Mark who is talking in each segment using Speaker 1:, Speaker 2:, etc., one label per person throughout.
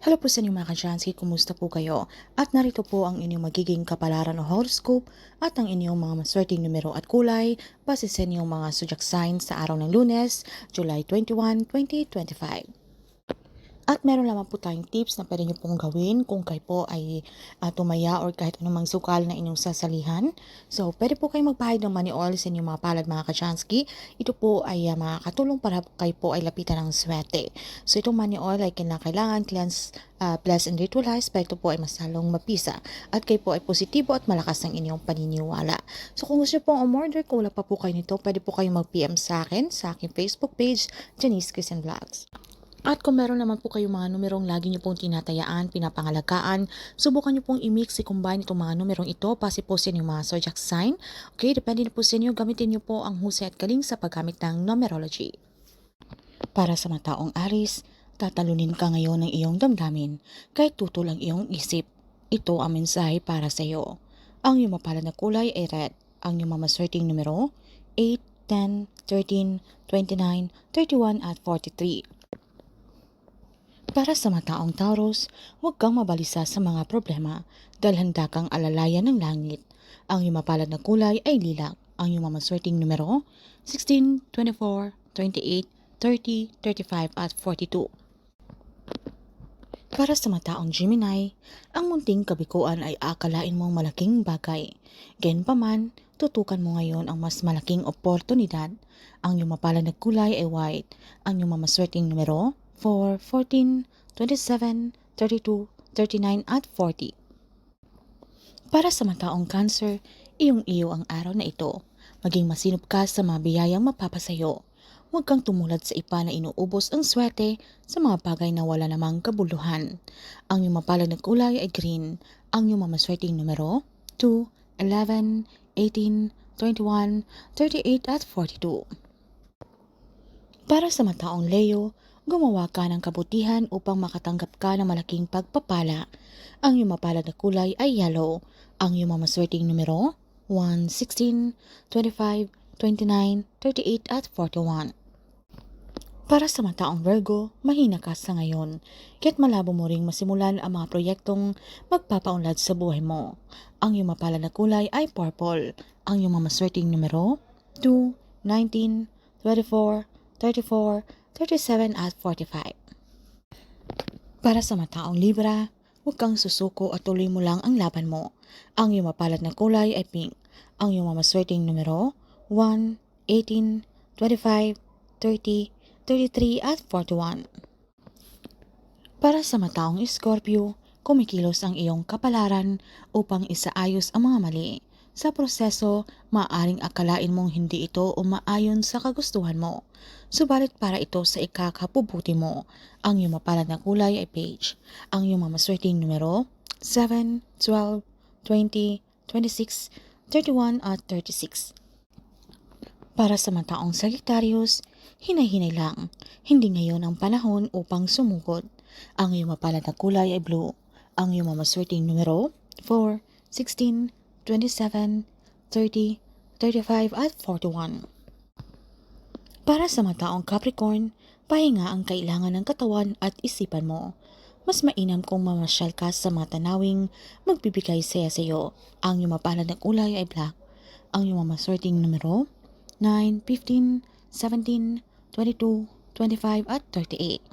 Speaker 1: Hello po sa inyo mga ka-Chansky, kumusta po kayo? At narito po ang inyong magiging kapalaran o horoscope at ang inyong mga maswerteng numero at kulay base sa inyong mga zodiac signs sa araw ng lunes, July 21, 2025. At meron lamang po tayong tips na pwede nyo pong gawin kung kayo po ay uh, tumaya or kahit anumang sukal na inyong sasalihan. So, pwede po kayong magpahid ng money oil sa inyong mga palad mga kachansky. Ito po ay uh, makakatulong para kayo po ay lapitan ng swerte. So, itong money oil ay kinakailangan cleanse, uh, bless and ritualize para ito po ay masalong mapisa. At kayo po ay positibo at malakas ng inyong paniniwala. So, kung gusto pong umorder, kung wala pa po kayo nito, pwede po kayong mag-PM sa akin sa aking Facebook page, Janice Christian Vlogs. At kung meron naman po kayong mga numerong lagi nyo pong tinatayaan, pinapangalagaan, subukan nyo pong i-mix, i-combine itong mga numerong ito, pasi po sa inyong mga zodiac sign. Okay, depende po sa inyo, gamitin nyo po ang husay at galing sa paggamit ng numerology. Para sa mataong aris, tatalunin ka ngayon ng iyong damdamin, kahit tutol ang iyong isip. Ito ang mensahe para sa iyo. Ang iyong mapalad na kulay ay red. Ang iyong mamaswerteng numero, 8, 10, 13, 29, 31 at 43. Para sa mataong Taurus, huwag kang mabalisa sa mga problema dahil handa kang alalayan ng langit. Ang iyong mapalad na kulay ay lilac. Ang iyong mamaswerteng numero, 16, 24, 28, 30, 35 at 42. Para sa mataong Gemini, ang munting kabikuan ay akalain mong malaking bagay. Gayunpaman, tutukan mo ngayon ang mas malaking oportunidad. Ang iyong mapalad na kulay ay white. Ang iyong mamaswerteng numero, 4, 14, 27, 32, 39 at 40. Para sa mataong cancer, iyong-iyo ang araw na ito. Maging masinop ka sa mga biyayang mapapasayo. Huwag kang tumulad sa ipa na inuubos ang swerte sa mga bagay na wala namang kabuluhan. Ang iyong mapalad na kulay ay green. Ang iyong mamaswerteng numero, 2, 11, 18, 21, 38 at 42. Para sa mataong Leo, gumawa ka ng kabutihan upang makatanggap ka ng malaking pagpapala. Ang iyong mapalad na kulay ay yellow. Ang iyong mamaswerteng numero, 1, 16, 25, 29, 38 at 41. Para sa mataong Virgo, mahina ka sa ngayon, kaya't malabo mo ring masimulan ang mga proyektong magpapaunlad sa buhay mo. Ang iyong mapalad na kulay ay purple. Ang iyong mamaswerteng numero, 2, 19, 24, 34, 37 at 45. Para sa mataong Libra, huwag kang susuko at tuloy mo lang ang laban mo. Ang iyong mapalad na kulay ay pink. Ang iyong mamaswerteng numero, 1, 18, 25, 30, 33 at 41. Para sa mataong Scorpio, kumikilos ang iyong kapalaran upang isaayos ang mga mali. Sa proseso, maaring akalain mong hindi ito umaayon sa kagustuhan mo. Subalit para ito sa ikakapubuti mo. Ang iyong mapalad na kulay ay page. Ang iyong mamaswerteng numero, 7, 12, 20, 26, 31 at 36. Para sa mataong Sagittarius, hinay-hinay lang. Hindi ngayon ang panahon upang sumugod. Ang iyong mapalad na kulay ay blue. Ang iyong mamaswerteng numero, 4, 16, 27, 30, 35 at 41. Para sa mataong Capricorn, pahinga ang kailangan ng katawan at isipan mo. Mas mainam kung mamasyal ka sa mga tanawing magbibigay saya sa iyo. Ang iyong mapalad na kulay ay black. Ang iyong mamaswerteng numero, 9, 15, 17, 22, 25 at 38.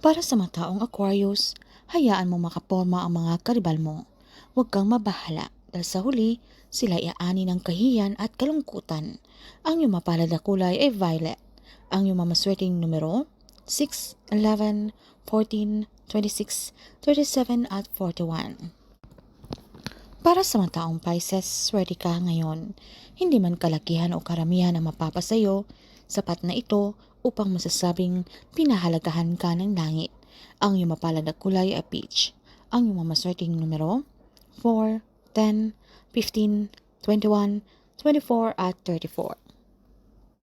Speaker 1: Para sa mataong Aquarius, hayaan mo makaporma ang mga karibal mo. Huwag kang mabahala dahil sa huli, sila iaani ng kahiyan at kalungkutan. Ang iyong mapalad na kulay ay violet. Ang iyong mamaswerteng numero, 6, 11, 14, 26, 37 at 41. Para sa mataong Pisces, swerte ka ngayon. Hindi man kalakihan o karamihan ang mapapasayo, sapat na ito upang masasabing pinahalagahan ka ng langit. Ang iyong mapalad na kulay ay peach. Ang iyong mamaswerteng numero, 4, 10, 15, 21, 24 at 34.